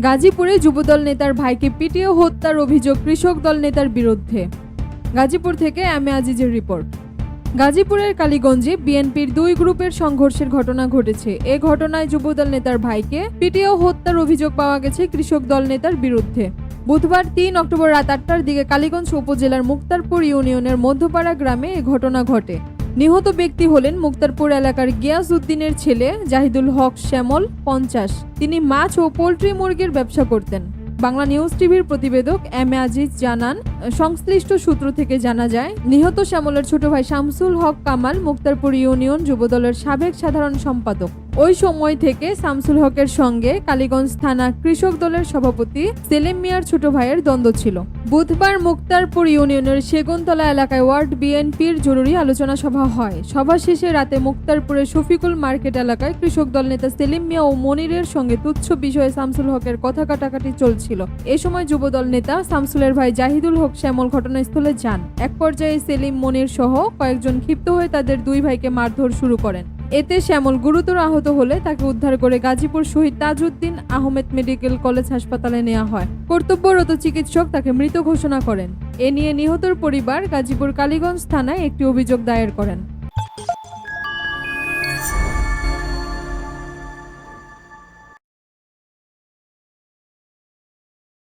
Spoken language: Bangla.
গাজীপুরে যুবদল নেতার ভাইকে পিটিয়ে হত্যার অভিযোগ কৃষক দল নেতার বিরুদ্ধে। গাজীপুর থেকে এ আজিজের রিপোর্ট। গাজীপুরের কালীগঞ্জে বিএনপির দুই গ্রুপের সংঘর্ষের ঘটনা ঘটেছে। এ ঘটনায় যুবদল নেতার ভাইকে পিটিয়ে হত্যার অভিযোগ পাওয়া গেছে কৃষক দল নেতার বিরুদ্ধে। বুধবার তিন অক্টোবর রাত আটটার দিকে কালীগঞ্জ উপজেলার মুক্তারপুর ইউনিয়নের মধ্যপাড়া গ্রামে এ ঘটনা ঘটে। নিহত ব্যক্তি হলেন মুক্তারপুর এলাকার গিয়াস উদ্দিনের ছেলে জাহিদুল হক শ্যামল পঞ্চাশ। তিনি মাছ ও পোলট্রি মুরগির ব্যবসা করতেন। বাংলা নিউজ টিভির প্রতিবেদক এম আজিজ জানান সংশ্লিষ্ট সূত্র থেকে জানা যায়, নিহত শ্যামলের ছোট ভাই শামসুল হক কামাল মুক্তারপুর ইউনিয়ন যুবদলের সাবেক সাধারণ সম্পাদক। ওই সময় থেকে শামসুল হকের সঙ্গে কালীগঞ্জ থানা কৃষক দলের সভাপতি সেলিম মিয়ার ছোট ভাইয়ের দ্বন্দ্ব ছিল। বুধবার মুক্তারপুর ইউনিয়নের সেগুনতলা এলাকায় ওয়ার্ড বিএনপির জরুরি আলোচনা সভা হয়। সভা শেষে রাতে মুক্তারপুরের শফিকুল মার্কেট এলাকায় কৃষক দল নেতা সেলিম মিয়া ও মনিরের সঙ্গে তুচ্ছ বিষয়ে শামসুল হকের কথা কাটাকাটি চলছিল। এ সময় যুবদল নেতা শামসুলের ভাই জাহিদুল হক শ্যামল ঘটনাস্থলে যান। এক পর্যায়ে সেলিম, মনির সহ কয়েকজন ক্ষিপ্ত হয়ে তাদের দুই ভাইকে মারধর শুরু করেন। এতে শ্যামল গুরুতর আহত হলে তাকে উদ্ধার করে গাজীপুর শহীদ তাজউদ্দিন আহমেদ মেডিকেল কলেজ হাসপাতালে নেওয়া হয়। কর্তব্যরত চিকিৎসক তাকে মৃত ঘোষণা করেন। এ নিয়ে নিহতর পরিবার গাজীপুর কালীগঞ্জ থানায় একটি অভিযোগ দায়ের করেন।